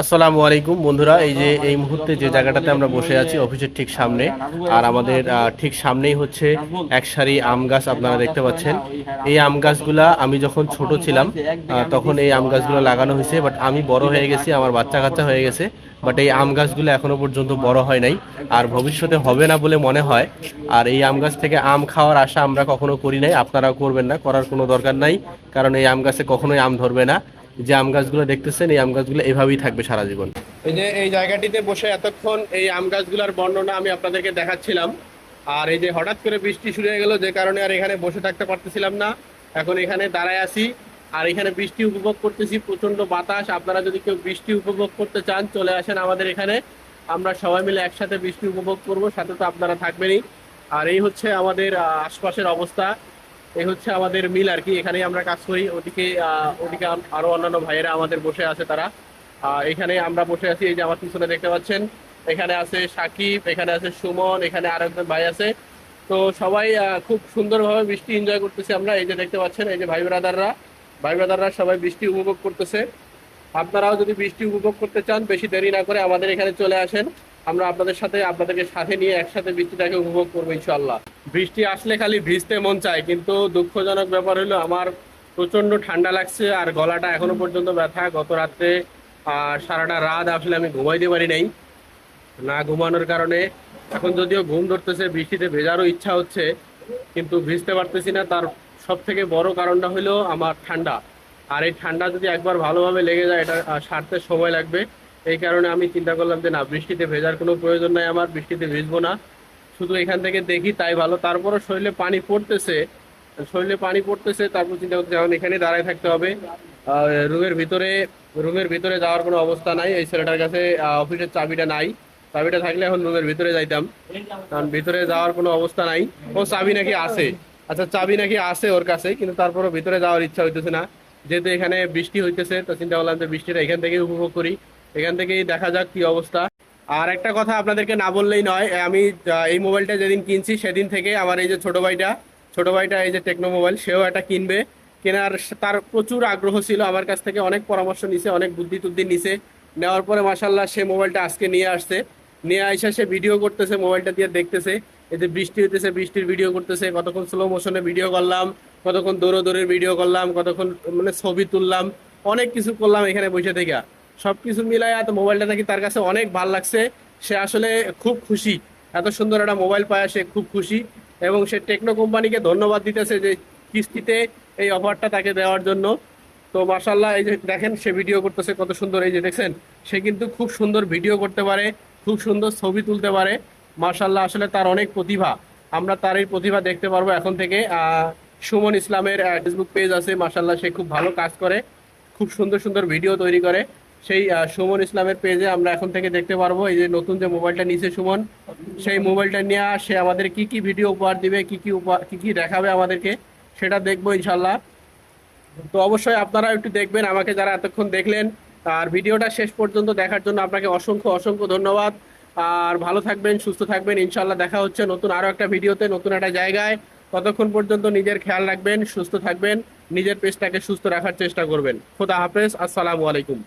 আসসালামু আলাইকুম বন্ধুরা, এই যে এই মুহূর্তে যে জায়গাটাতে আমরা বসে আছি, অফিসের ঠিক সামনে। আর আমাদের ঠিক সামনেই হচ্ছে এক সারি আম গাছ, আপনারা দেখতে পাচ্ছেন। এই আম গাছগুলা আমি যখন ছোট ছিলাম তখন এই আম গাছগুলো লাগানো হয়েছে বাট আমি বড় হয়ে গেছি, আমার বাচ্চা কাচ্চা হয়ে গেছে বাট এই আম গাছগুলো এখনও পর্যন্ত বড় হয় নাই, আর ভবিষ্যতে হবে না বলে মনে হয়। আর এই আম গাছ থেকে আম খাওয়ার আশা আমরা কখনো করি নাই, আপনারাও করবেন না, করার কোনো দরকার নাই, কারণ এই আম গাছে কখনোই আম ধরবে না। যে আম গাছগুলো দেখতেছেন, এই আম গাছগুলো এভাবেই থাকবে সারা জীবন। এই যে এই জায়গাটিতে বসে এতক্ষণ এই আম গাছগুলোর বর্ণনা আমি আপনাদেরকে দেখাচ্ছিলাম। আর এই যে হঠাৎ করে বৃষ্টি শুরু হয়ে গেল, যে কারণে আর এখানে বসে থাকতে পারতেছিলাম না। এখন এখানে দাঁড়ায় আছি। আর এখানে বৃষ্টি উপভোগ করতেছি প্রচণ্ড বাতাস। আপনারা যদি কেউ বৃষ্টি উপভোগ করতে চান, চলে আসেন আমাদের এখানে। আমরা সবাই মিলে একসাথে বৃষ্টি উপভোগ করব, সাথে তো আপনারা থাকবেনই। আর এই হচ্ছে আমাদের আশপাশের অবস্থা। এই হচ্ছে আমাদের মিল আর কি, এখানেই আমরা কাজ করি। ওদিকে ওদিকে আরও অন্যান্য ভাইয়েরা আমাদের বসে আছে তারা। এখানে আমরা বসে আছি, এই যে আমার পিছনে দেখতে পাচ্ছেন। এখানে আছে সাকিব, এখানে আছে সুমন, এখানে আরও একজন ভাই আছে। তো সবাই খুব সুন্দরভাবে বৃষ্টি এনজয় করতেছি আমরা। এই যে দেখতে পাচ্ছেন, এই যে ভাই ব্রাদাররা ভাই ব্রাদাররা সবাই বৃষ্টি উপভোগ করতেছে। আপনারাও যদি বৃষ্টি উপভোগ করতে চান, বেশি দেরি না করে আমাদের এখানে চলে আসেন। আমরা আপনাদের সাথে, আপনাদেরকে সাথে নিয়ে একসাথে বৃষ্টিটাকে উপভোগ করব ইনশাল্লাহ বৃষ্টি আসলে খালি ভিজতে মন চায়, কিন্তু দুঃখজনক ব্যাপার হলো আমার প্রচণ্ড ঠান্ডা লাগছে আর গলাটা এখনও পর্যন্ত ব্যথা। গত রাত্রে সারাটা রাত আসলে আমি ঘুমাইতে পারি নাই। না ঘুমানোর কারণে। এখন যদিও ঘুম ধরতেছে, বৃষ্টিতে ভেজারও ইচ্ছা হচ্ছে, কিন্তু ভিজতে পারতেছি না। তার সব থেকে বড় কারণটা হলো আমার ঠান্ডা। আর এই ঠান্ডা যদি একবার ভালোভাবে লেগে যায়, এটা সারতে সময় লাগবে। এই কারণে আমি চিন্তা করলাম যে না, বৃষ্টিতে ভেজার কোনো প্রয়োজন নাই, আমার বৃষ্টিতে ভিজবো না। শুধু এখান থেকে দেখি তাই ভালো। তারপরও শরীরে পানি পড়তেছে, শরীরে পানি পড়তেছে, তারপর চিন্তা করতে এখন এখানে দাঁড়ায় থাকতে হবে। রুমের ভিতরে রুমের ভিতরে যাওয়ার কোনো অবস্থা নাই। এই ছেলেটার কাছে অফিসের চাবিটা নাই। চাবিটা থাকলে এখন রুমের ভিতরে যাইতাম। কারণ ভিতরে যাওয়ার কোনো অবস্থা নাই। ও চাবি নাকি আছে। আচ্ছা চাবি নাকি আছে ওর কাছে, কিন্তু তারপরও ভিতরে যাওয়ার ইচ্ছা হইতেছে না। যেহেতু এখানে বৃষ্টি হইতেছে, তো চিন্তা করলাম যে বৃষ্টিটা এখান থেকে উপভোগ করি। এখান থেকেই দেখা যাক কি অবস্থা। আর একটা কথা আপনাদেরকে না বললেই নয় আমি এই মোবাইলটা যেদিন কিনছি সেদিন থেকে আমার এই যে ছোট ভাইটা ছোট ভাইটা এই যে টেকনো মোবাইল, সেও একটা কিনবে। কেনার তার প্রচুর আগ্রহ ছিল, আমার কাছ থেকে অনেক পরামর্শ নিছে, অনেক বুদ্ধি টুদ্ধি নিছে। নেওয়ার পরে মাসাল্লাহ সে মোবাইলটা আজকে নিয়ে আসছে। নিয়ে আইসা সে ভিডিও করতেছে, মোবাইলটা দিয়ে দেখতেছে। এতে বৃষ্টি হইতেছে, বৃষ্টির ভিডিও করতেছে, কতক্ষণ স্লো মোশনে ভিডিও করলাম, কতক্ষণ দৌড়ো দৌড়ের ভিডিও করলাম, কতক্ষণ মানে ছবি তুললাম, অনেক কিছু করলাম এখানে বসে থেকে। সবকিছু মিলাই এত মোবাইলটা নাকি তার কাছে অনেক ভালো লাগছে। সে আসলে খুব খুশি। এত সুন্দর একটা মোবাইল পায়, সে খুব খুশি। এবং সে টেকনো কোম্পানিকে ধন্যবাদ দিতেছে যে কিস্তিতে এই অফারটা তাকে দেওয়ার জন্য। তো মার্শাল্লাহ এই যে দেখেন সে ভিডিও করতেছে, কত সুন্দর। এই যে দেখছেন, সে কিন্তু খুব সুন্দর ভিডিও করতে পারে, খুব সুন্দর ছবি তুলতে পারে। মার্শাল্লাহ আসলে তার অনেক প্রতিভা। আমরা তার এই প্রতিভা দেখতে পারব এখন থেকে। সুমন ইসলামের ফেসবুক পেজ আছে। মার্শাল্লাহ সে খুব ভালো কাজ করে। খুব সুন্দর সুন্দর ভিডিও তৈরি করে। সেই সুমন ইসলামের পেজে আমরা এখন থেকে দেখতে পারব। এই যে নতুন যে মোবাইলটা নিছে সুমন, সেই মোবাইলটা নিয়ে সে আমাদের কি কি ভিডিও উপহার দিবে, কি কি উপহার, কি কি দেখাবে আমাদেরকে, সেটা দেখব ইনশাল্লাহ তো অবশ্যই আপনারা একটু দেখবেন, আমাকে যারা এতক্ষণ দেখলেন, আর ভিডিওটা শেষ পর্যন্ত দেখার জন্য আপনাকে অসংখ্য অসংখ্য ধন্যবাদ। আর ভালো থাকবেন, সুস্থ থাকবেন ইনশাল্লাহ দেখা হচ্ছে নতুন আরও একটা ভিডিওতে, নতুন একটা জায়গায়। ততক্ষণ পর্যন্ত নিজের খেয়াল রাখবেন, সুস্থ থাকবেন, নিজের পেজটাকে সুস্থ রাখার চেষ্টা করবেন। খোদা হাফেজ, আসসালামু আলাইকুম।